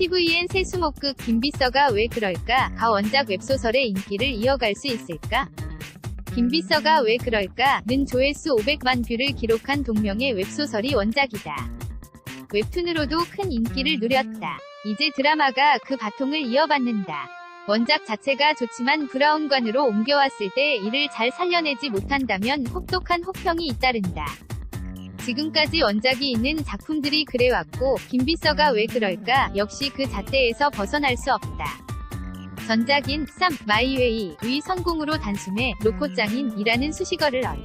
TVN 세수목극 김비서가 왜 그럴까? 가 원작 웹소설의 인기를 이어갈 수 있을까? 김비서가 왜 그럴까?는 조회수 500만 뷰를 기록한 동명의 웹소설이 원작이다. 웹툰으로도 큰 인기를 누렸다. 이제 드라마가 그 바통을 이어받는다. 원작 자체가 좋지만 브라운관으로 옮겨왔을 때 이를 잘 살려내지 못한다면 혹독한 혹평이 잇따른다. 지금까지 원작이 있는 작품들이 그래왔고 김비서가 왜 그럴까 역시 그 잣대에서 벗어날 수 없다. 전작인 쌈 마이웨이 의 성공으로 단숨에 로코짱인이라는 수식어를 얻.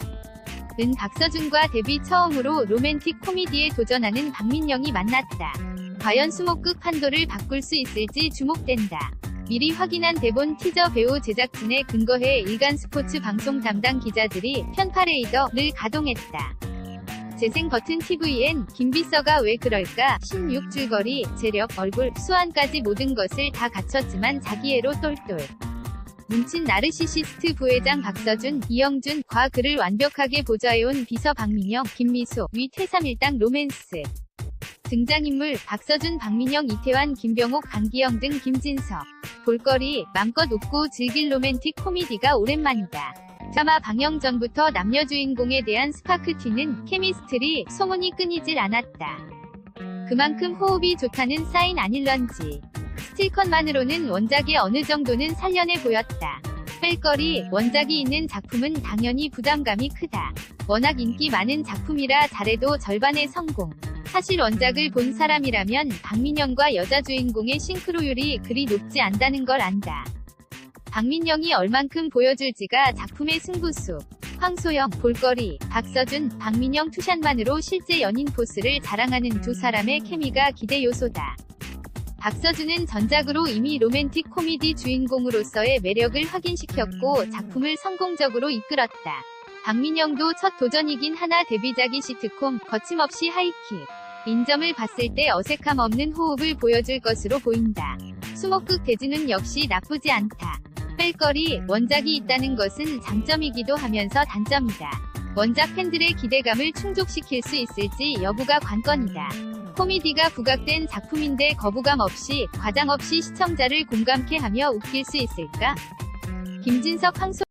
은 박서준과 데뷔 처음으로 로맨틱 코미디에 도전하는 박민영이 만났다. 과연 수목극 판도를 바꿀 수 있을지 주목된다. 미리 확인한 대본 티저 배우 제작진에 근거해 일간 스포츠 방송 담당 기자들이 편파레이더를 가동했다. 재생 버튼 TVN 김비서가 왜 그럴까? 16줄거리 재력 얼굴 수완까지 모든 것을 다 갖췄지만 자기애로 똘똘. 뭉친 나르시시스트 부회장 박서준, 이영준, 과 그를 완벽하게 보좌해온 비서 박민영, 김미소, 위 태삼일당 로맨스. 등장인물 박서준, 박민영, 이태환, 김병옥, 강기영 등 김진석. 볼거리 맘껏 웃고 즐길 로맨틱 코미디가 오랜만이다. 드라마 방영 전부터 남녀 주인공에 대한 스파크 튀는 케미스트리 소문이 끊이질 않았다. 그만큼 호흡이 좋다는 사인 아닐런지. 스틸컷만으로는 원작의 어느 정도는 살려내 보였다. 뺄거리, 원작이 있는 작품은 당연히 부담감이 크다. 워낙 인기 많은 작품이라 잘해도 절반의 성공. 사실 원작을 본 사람이라면 박민영과 여자 주인공의 싱크로율이 그리 높지 않다는 걸 안다. 박민영이 얼만큼 보여줄지가 작품의 승부수. 황소영, 볼거리, 박서준, 박민영 투샷만으로 실제 연인 포스를 자랑하는 두 사람의 케미가 기대 요소다. 박서준은 전작으로 이미 로맨틱 코미디 주인공으로서의 매력을 확인시켰고 작품을 성공적으로 이끌었다. 박민영도 첫 도전이긴 하나 데뷔작이 시트콤, 거침없이 하이킥. 인점을 봤을 때 어색함 없는 호흡을 보여줄 것으로 보인다. 수목극 대진은 역시 나쁘지 않다. 뺄거리, 원작이 있다는 것은 장점이기도 하면서 단점이다. 원작 팬들의 기대감을 충족시킬 수 있을지 여부가 관건이다. 코미디가 부각된 작품인데 거부감 없이, 과장 없이 시청자를 공감케 하며 웃길 수 있을까? 김진석 황소